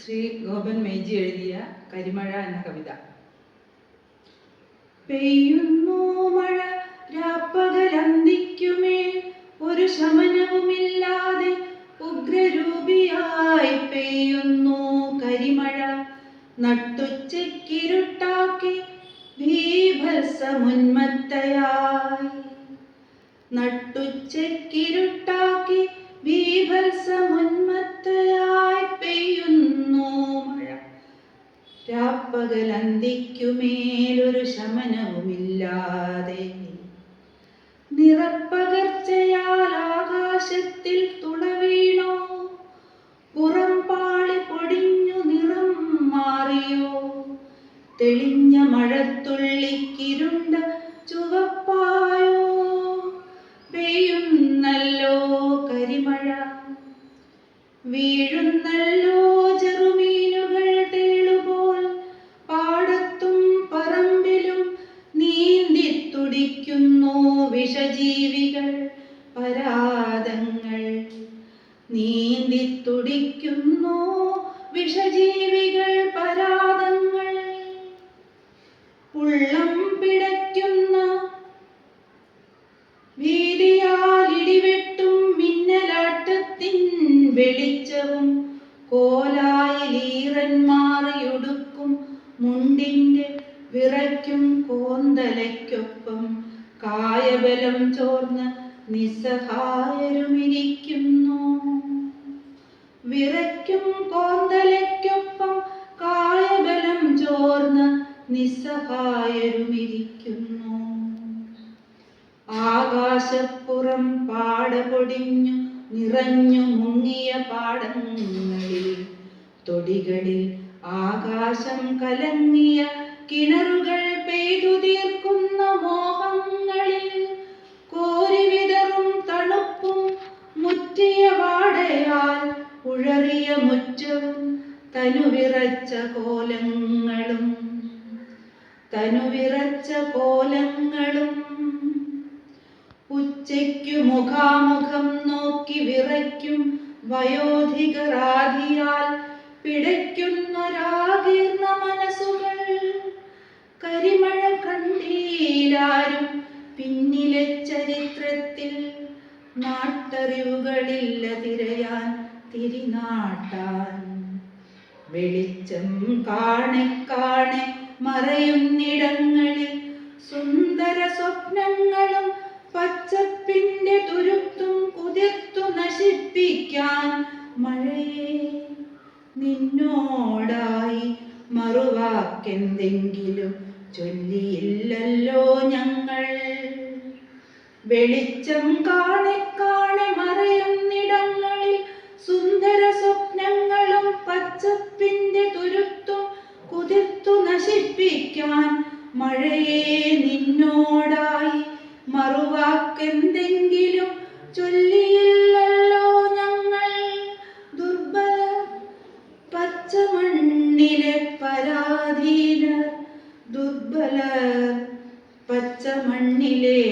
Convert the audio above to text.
ശ്രീ ഗോപൻ മേജി എഴുതിയ കരിമഴ എന്ന കവിത. പെയ്യുന്നു മഴ രാപ്പകലന്തിക്കുമേൽ ഒരു ശമനവുമില്ലാതെ ഉഗ്രരൂപിയായി പെയ്യുന്നു കരിമഴ. നട്ടുച്ചക്കിരുട്ടാക്കി ഭീഭത്സമുന്മത്തയായി നട്ടുച്ചയ്ക്കിരുട്ടാക്കി രാപ്പകലന്തിക്കുമേലൊരു ശമനവുമില്ലാതെ. നിറപ്പകർച്ചയാൽ ആകാശത്തിൽ തുളവീണോ? പുറം പാളി പൊടിഞ്ഞു നിറം മാറിയോ? തെളിഞ്ഞ മഴത്തുള്ളിക്കിരുണ്ട ചുവപ്പായോ? പെയ്യുന്നല്ലോ കരിമഴ വീഴുന്നല്ലോ വിഷജീവികൾ പരാതങ്ങൾ നീന്തി തുടിക്കുന്നു വിഷജീവികൾ പരാതങ്ങൾ. ഉള്ളം പിടയ്ക്കുന്ന വീതിയാൽ ഇടിവെട്ടും മിന്നലാട്ടത്തിൻ വെളിച്ചവും കോലായിലീറന്മാറിയൊടുക്കും മുണ്ടിന്റെ വിറയ്ക്കും കോന്തലയ്ക്കൊപ്പം കായബലം ചോർന്ന് നിസ്സഹായരുമിരിക്കുന്നു. വിറയ്ക്കും കോന്തലയ്ക്കൊപ്പം കായബലം ചോർന്ന് നിസ്സഹായരുമിരിക്കുന്നു. ആകാശപ്പുറം പാടപൊടിഞ്ഞു നിറഞ്ഞു മുങ്ങിയ പാടങ്ങളിൽ തൊടികളിൽ ആകാശം കലങ്ങിയ ഉഴറിയ മുറ്റവും തനുവിറച്ച കോലങ്ങളും. തനുവിറച്ച കോലങ്ങളും ഉച്ചയ്ക്കു മുഖാമുഖം നോക്കി വിറയ്ക്കും വയോധികരാധിയാൽ പിടയ്ക്കുന്നൊരാകീർണ മനസ്സുകൾ. കരിമഴ കണ്ടീലാരും പിന്നിലെ ചരിത്രത്തിൽ നാട്ടറിവുകളില്ല തിരയാൻ. തിരിനാട്ടാൻ വെളിച്ചം കാണെ കാണെ മറയുന്നിടങ്ങളിൽ സുന്ദര സ്വപ്നങ്ങളും പച്ചപ്പിന്റെ തുരുത്തും കുതിർത്തു നശിപ്പിക്കാൻ മഴയെ നിന്നോടായി മറുവാക്കെന്തെങ്കിലും ചൊല്ലിയില്ലല്ലോ ഞങ്ങൾ. വെളിച്ചം കാണെ പച്ചപ്പിന്റെ തുരുത്തും കുതിർത്തു നശിപ്പിക്കാൻ മഴയെ നിന്നോടായി. മറുവാക്കെന്തെങ്കിലും ചൊല്ലിയില്ലല്ലോ ഞങ്ങൾ. ദുർബല പച്ചമണ്ണിലെ പരാധീന ദുർബല പച്ചമണ്ണിലെ